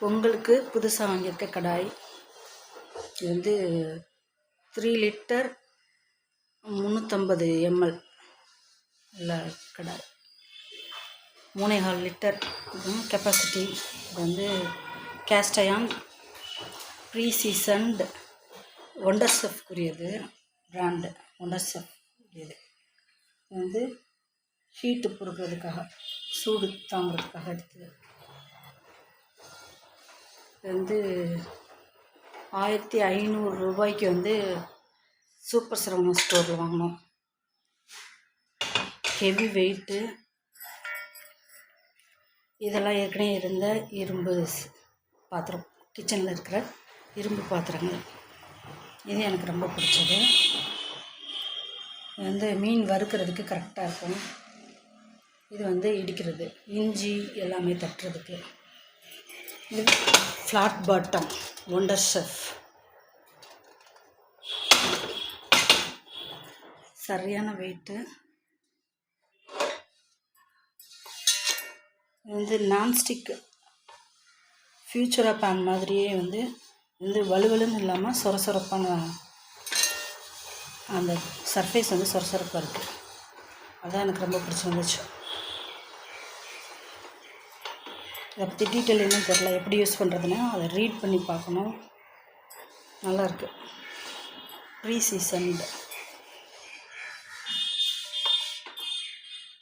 பொங்கலுக்கு புதுசாக வாங்கியிருக்க கடாய். இது வந்து த்ரீ லிட்டர் முந்நூற்றம்பது எம்எல் உள்ள கடாய். மூணே கால் லிட்டர் கெப்பாசிட்டி இது வந்து cast iron pre seasoned Wonder செஃப்க்குரியது brand wonder Chef உரியது இது வந்து ஹீட்டு பொறுக்கிறதுக்காக சூடு தாங்கிறதுக்காக எடுத்தது. வந்து ஆயிரத்தி ஐநூறு ரூபாய்க்கு வந்து சூப்பர் சரவணா ஸ்டோரில் வாங்கினோம். ஹெவி வெயிட்டு இதெல்லாம் ஏற்கனவே இருந்த இரும்பு பாத்திரம் கிச்சனில் இருக்கிற இரும்பு பாத்திரங்கள். இது எனக்கு ரொம்ப பிடிச்சது. இது வந்து மீன் வறுக்கிறதுக்கு கரெக்டாக இருக்கும். இது வந்து இடிக்கிறது இஞ்சி எல்லாமே தட்டுறதுக்கு. ஃப்ளாட் பாட்டம் ஒண்டர் செஃப் சரியான வெயிட்டு வந்து நான்ஸ்டிக் ஃப்யூச்சரா பேன் மாதிரியே வந்து வந்து வலுவலுன்னு இல்லாமல் சொரசொரப்பான அந்த சர்ஃபேஸ் வந்து சொரசொரப்பாக இருக்குது அதான் எனக்கு ரொம்ப பிடிச்சிருந்துச்சு. இதை பற்றி டீட்டெயில் தெரில எப்படி யூஸ் பண்ணுறதுன்னா அதை ரீட் பண்ணி பார்க்கணும். நல்லாயிருக்கு. Pre seasoned